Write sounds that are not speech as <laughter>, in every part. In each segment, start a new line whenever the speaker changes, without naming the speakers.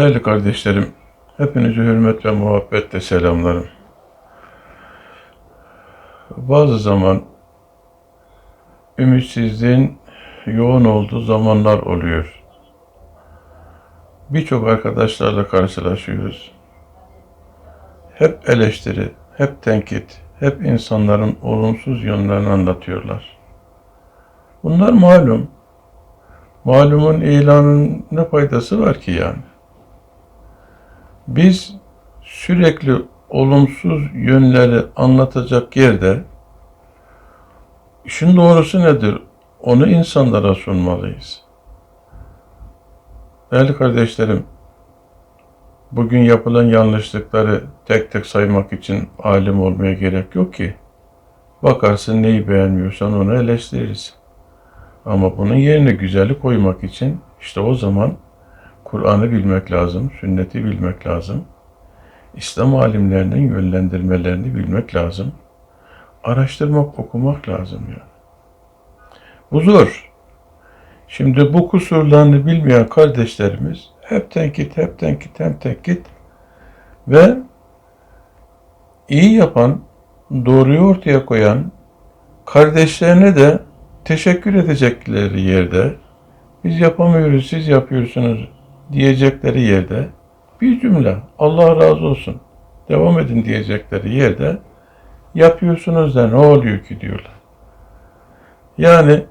Değerli kardeşlerim, hepinizi hürmet ve muhabbetle selamlarım. Bazı zaman ümitsizliğin yoğun olduğu zamanlar oluyor. Birçok arkadaşlarla karşılaşıyoruz. Hep eleştiri, hep tenkit, hep insanların olumsuz yönlerini anlatıyorlar. Bunlar malum. Malumun ilanın ne faydası var ki yani? Biz sürekli olumsuz yönleri anlatacak yerde işin doğrusu nedir? Onu insanlara sunmalıyız. Değerli kardeşlerim, bugün yapılan yanlışlıkları tek tek saymak için alim olmaya gerek yok ki. Bakarsın neyi beğenmiyorsan onu eleştiririz. Ama bunun yerine güzeli koymak için işte o zaman Kur'an'ı bilmek lazım, sünneti bilmek lazım. İslam alimlerinin yönlendirmelerini bilmek lazım. Araştırmak, okumak lazım yani. Bu zor. Şimdi bu kusurlarını bilmeyen kardeşlerimiz hep tenkit, hep tenkit, hep tenkit ve iyi yapan, doğruyu ortaya koyan kardeşlerine de teşekkür edecekleri yerde biz yapamıyoruz, siz yapıyorsunuz diyecekleri yerde bir cümle Allah razı olsun devam edin diyecekleri yerde yapıyorsunuz da ne oluyor ki diyorlar. Yani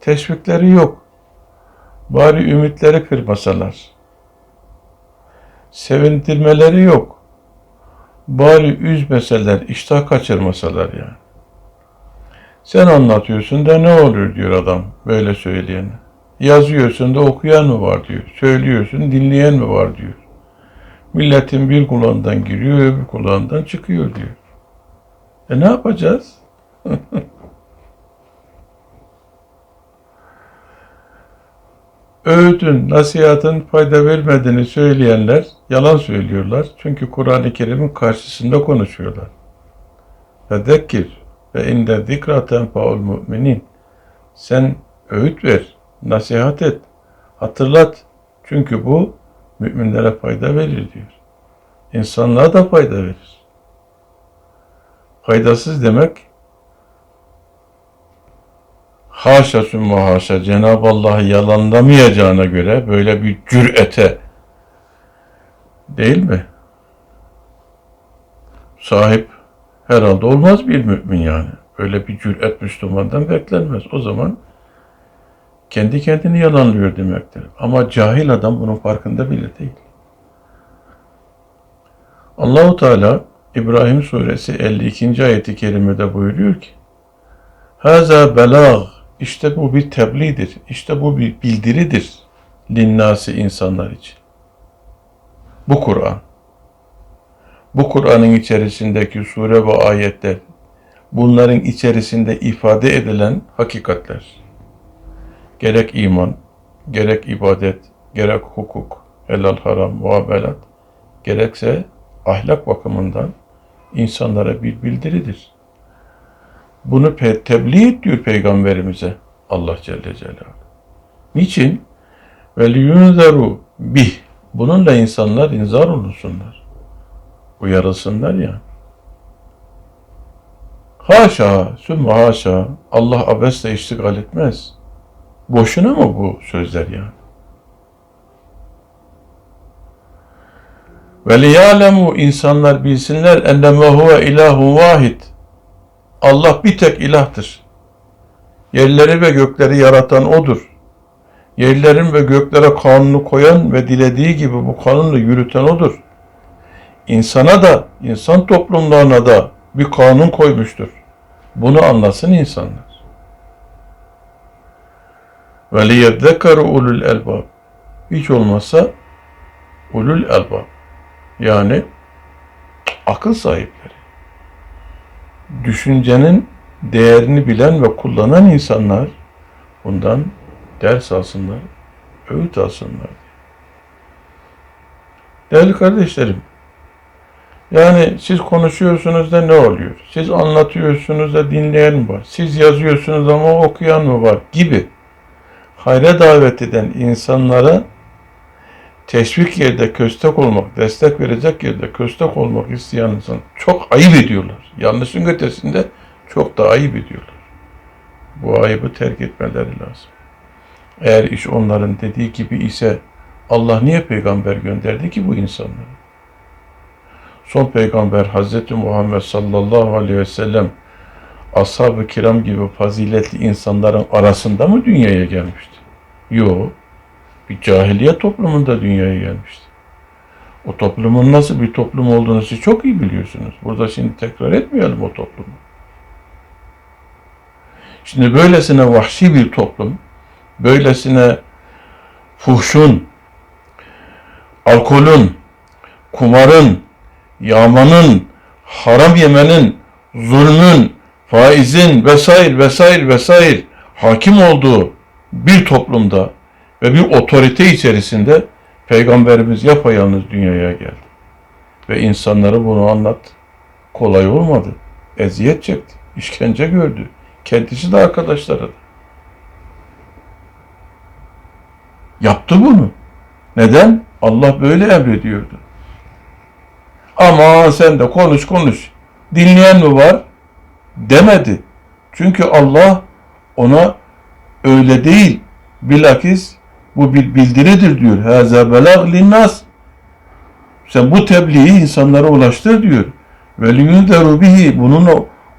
teşvikleri yok. Bari ümitleri kırmasalar. Sevindirmeleri yok. Bari üzmeseler, iştah kaçırmasalar yani. Sen anlatıyorsun da ne olur diyor adam böyle söyleyene. Yazıyorsun da okuyan mı var diyor. Söylüyorsun dinleyen mi var diyor. Milletin bir kulağından giriyor öbür kulağından çıkıyor diyor. E ne yapacağız? <laughs> Öğütün, nasihatın fayda vermediğini söyleyenler yalan söylüyorlar. Çünkü Kur'an-ı Kerim'in karşısında konuşuyorlar. Fedekkir ve inde zikra tenfaul müminin. Sen öğüt ver, nasihat et, hatırlat. Çünkü bu müminlere fayda verir diyor. İnsanlığa da fayda verir. Faydasız demek haşa sümme haşa Cenab-ı Allah'ı yalanlamayacağına göre böyle bir cürete değil mi? Sahip herhalde olmaz bir mümin yani. Öyle bir cüret Müslümandan beklenmez. O zaman kendi kendini yalanlıyor demektir. Ama cahil adam bunun farkında bile değil. Allahu Teala İbrahim suresi 52. ayeti kerimede buyuruyor ki Haza belag işte bu bir tebliğdir. İşte bu bir bildiridir. Linnası insanlar için. Bu Kur'an. Bu Kur'an'ın içerisindeki sure ve ayetler bunların içerisinde ifade edilen hakikatler. Gerek iman, gerek ibadet, gerek hukuk, helal haram, muamelat, gerekse ahlak bakımından insanlara bir bildiridir. Bunu tebliğ diyor Peygamberimize Allah Celle Celaluhu. Niçin? Liyunzaru bih. Bununla insanlar inzar olunsunlar. Uyarılsınlar ya. Haşa, sümme haşa. Allah abesle iştigal etmez. Boşuna mı bu sözler yani? Ve liyalemu insanlar bilsinler enneme huve ilahun vahid. Allah bir tek ilahtır. Yerleri ve gökleri yaratan O'dur. Yerlerin ve göklere kanunu koyan ve dilediği gibi bu kanunu yürüten O'dur. İnsana da, insan toplumlarına da bir kanun koymuştur. Bunu anlasın insanlar. Ve liyezzekaru ulul elbab. Hiç olmazsa ulul elbab. Yani akıl sahipleri. Düşüncenin değerini bilen ve kullanan insanlar bundan ders alsınlar, öğüt alsınlar. Değerli kardeşlerim, yani siz konuşuyorsunuz da ne oluyor? Siz anlatıyorsunuz da dinleyen mi var? Siz yazıyorsunuz ama okuyan mı var? Gibi hayra davet eden insanlara teşvik yerde köstek olmak, destek verecek yerde köstek olmak isteyen insan çok ayıp ediyorlar. Yanlışın ötesinde çok da ayıp ediyorlar. Bu ayıbı terk etmeleri lazım. Eğer iş onların dediği gibi ise Allah niye peygamber gönderdi ki bu insanları? Son peygamber Hazreti Muhammed sallallahu aleyhi ve sellem ashab-ı kiram gibi faziletli insanların arasında mı dünyaya gelmişti? Yok. Bir cahiliye toplumunda dünyaya gelmişti. O toplumun nasıl bir toplum olduğunu siz çok iyi biliyorsunuz. Burada şimdi tekrar etmeyelim o toplumu. Şimdi böylesine vahşi bir toplum, böylesine fuhşun, alkolün, kumarın, yağmanın, haram yemenin, zulmün, faizin vesaire vesaire vesaire hakim olduğu bir toplumda ve bir otorite içerisinde Peygamberimiz yapayalnız dünyaya geldi. Ve insanlara bunu anlat. Kolay olmadı. Eziyet çekti. işkence gördü. Kendisi de arkadaşları da. Yaptı bunu. Neden? Allah böyle emrediyordu. Ama sen de konuş konuş. Dinleyen mi var? Demedi. Çünkü Allah ona öyle değil. Bilakis bu bir bildiridir diyor. Haza belag linnas. Sen bu tebliği insanlara ulaştır diyor. Ve liyunderu bihi. Bununla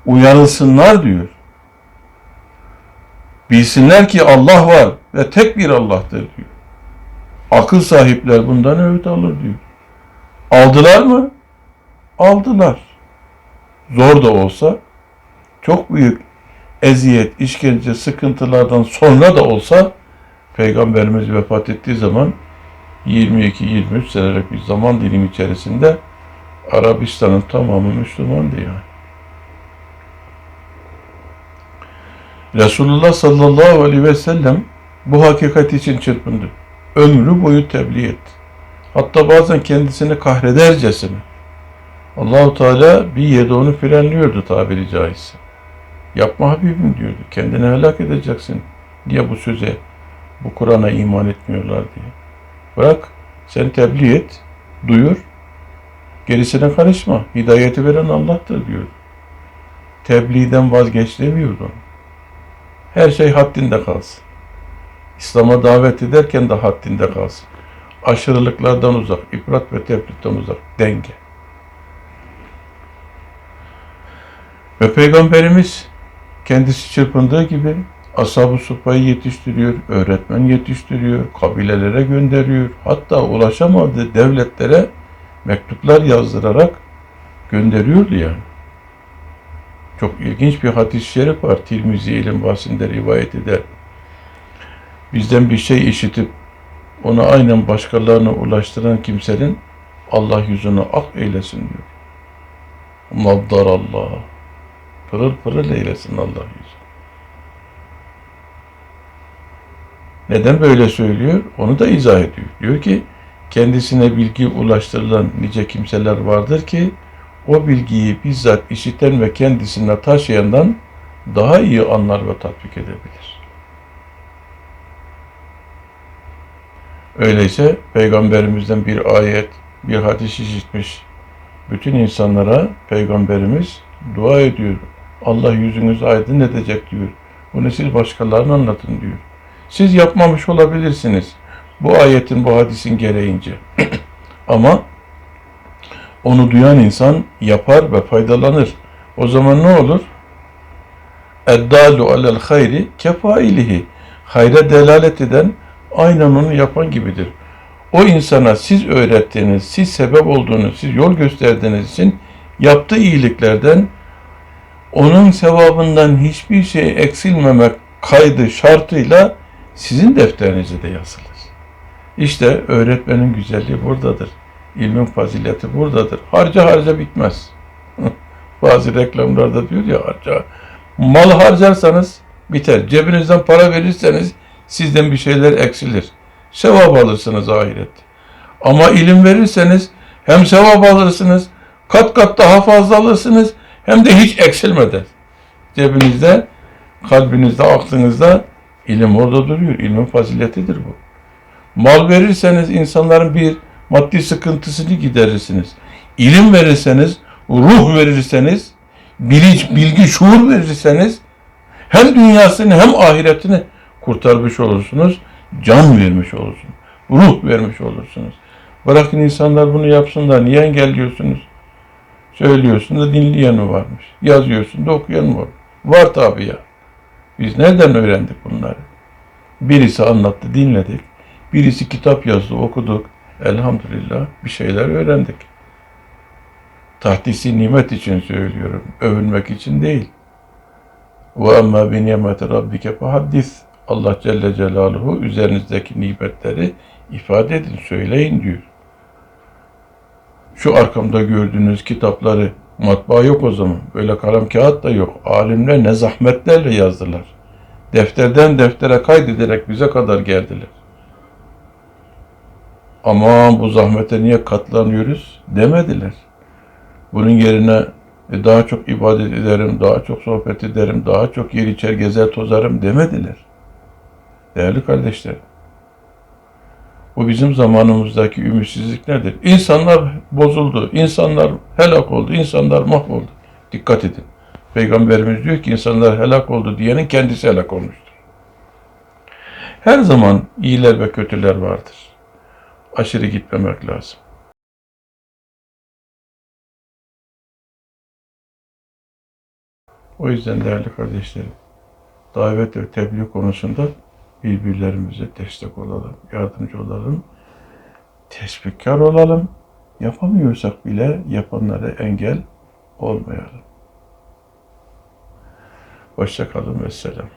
uyarılsınlar diyor. Bilsinler ki Allah var ve tek bir Allah'tır diyor. Akıl sahipler bundan öğüt alır diyor. Aldılar mı? Aldılar. Zor da olsa, çok büyük eziyet, işkence, sıkıntılardan sonra da olsa Peygamberimiz vefat ettiği zaman 22-23 senelik bir zaman dilimi içerisinde Arabistan'ın tamamı Müslümandı yani. Resulullah sallallahu aleyhi ve sellem bu hakikat için çırpındı. Ömrü boyu tebliğ etti. Hatta bazen kendisini kahredercesine. Allahu Teala bir yerde onu frenliyordu tabiri caizse. Yapma Habibim diyordu. Kendini helak edeceksin. Diye bu söze, bu Kur'an'a iman etmiyorlar diye. Bırak, sen tebliğ et, duyur. Gerisine karışma. Hidayeti veren Allah'tır diyordu. Tebliğden vazgeç demiyordu. Her şey haddinde kalsın. İslam'a davet ederken de haddinde kalsın. Aşırılıklardan uzak, ifrat ve tefritten uzak, denge. Ve Peygamberimiz kendisi çırpındığı gibi ashab-ı suffayı yetiştiriyor, öğretmen yetiştiriyor, kabilelere gönderiyor. Hatta ulaşamadığı devletlere mektuplar yazdırarak gönderiyordu yani. Çok ilginç bir hadis-i şerif var. Tirmizi ilim bahsinde rivayet eder. Bizden bir şey işitip onu aynen başkalarına ulaştıran kimsenin Allah yüzünü ak eylesin diyor. Naddar Allah. Pırıl pırıl eylesin Allah yüzü. Neden böyle söylüyor? Onu da izah ediyor. Diyor ki kendisine bilgi ulaştırılan nice kimseler vardır ki o bilgiyi bizzat işiten ve kendisine taşıyandan daha iyi anlar ve tatbik edebilir. Öyleyse Peygamberimizden bir ayet, bir hadis işitmiş bütün insanlara Peygamberimiz dua ediyor. Allah yüzünüzü aydın edecek diyor. Bunu siz başkalarına anlatın diyor. Siz yapmamış olabilirsiniz. Bu ayetin, bu hadisin gereğince. <clears throat> Ama onu duyan insan yapar ve faydalanır. O zaman ne olur? Eddalu alel hayri kefailihi. Hayra delalet eden aynen onu yapan gibidir. O insana siz öğrettiğiniz, siz sebep olduğunuz, siz yol gösterdiğiniz için yaptığı iyiliklerden onun sevabından hiçbir şey eksilmemek kaydı şartıyla sizin defterinize de yazılır. İşte öğretmenin güzelliği buradadır. İlmin fazileti buradadır. Harca harca bitmez. <laughs> Bazı reklamlarda diyor ya harca. Mal harcarsanız biter. Cebinizden para verirseniz sizden bir şeyler eksilir. Sevap alırsınız ahirette. Ama ilim verirseniz hem sevap alırsınız, kat kat daha fazla alırsınız, hem de hiç eksilmeden. Cebinizde, kalbinizde, aklınızda ilim orada duruyor. İlmin faziletidir bu. Mal verirseniz insanların bir maddi sıkıntısını giderirsiniz. İlim verirseniz, ruh verirseniz, bilinç, bilgi, şuur verirseniz hem dünyasını hem ahiretini kurtarmış olursunuz. Can vermiş olursunuz. Ruh vermiş olursunuz. Bırakın insanlar bunu yapsınlar. Niye engelliyorsunuz? Söylüyorsun da dinleyen varmış? Yazıyorsun da okuyan var? Var tabii ya. Biz nereden öğrendik bunları? Birisi anlattı, dinledik. Birisi kitap yazdı, okuduk. Elhamdülillah bir şeyler öğrendik. Tahtisi nimet için söylüyorum. Övünmek için değil. Ve emmâ bi nimeti rabbike fehaddis. Allah Celle Celaluhu üzerinizdeki nimetleri ifade edin, söyleyin diyor. Şu arkamda gördüğünüz kitapları matbaa yok o zaman. Böyle kalem kağıt da yok. Alimler ne zahmetlerle yazdılar. Defterden deftere kaydederek bize kadar geldiler. Aman bu zahmete niye katlanıyoruz demediler. Bunun yerine e, daha çok ibadet ederim, daha çok sohbet ederim, daha çok yer içer gezer tozarım demediler. Değerli kardeşlerim. Bu bizim zamanımızdaki ümitsizlik nedir? İnsanlar bozuldu, insanlar helak oldu, insanlar mahvoldu. Dikkat edin. Peygamberimiz diyor ki insanlar helak oldu diyenin kendisi helak olmuştur. Her zaman iyiler ve kötüler vardır. Aşırı gitmemek lazım. O yüzden değerli kardeşlerim, davet ve tebliğ konusunda birbirlerimize destek olalım, yardımcı olalım, teşvikkar olalım. Yapamıyorsak bile yapanlara engel olmayalım. Hoşça kalın ve selam.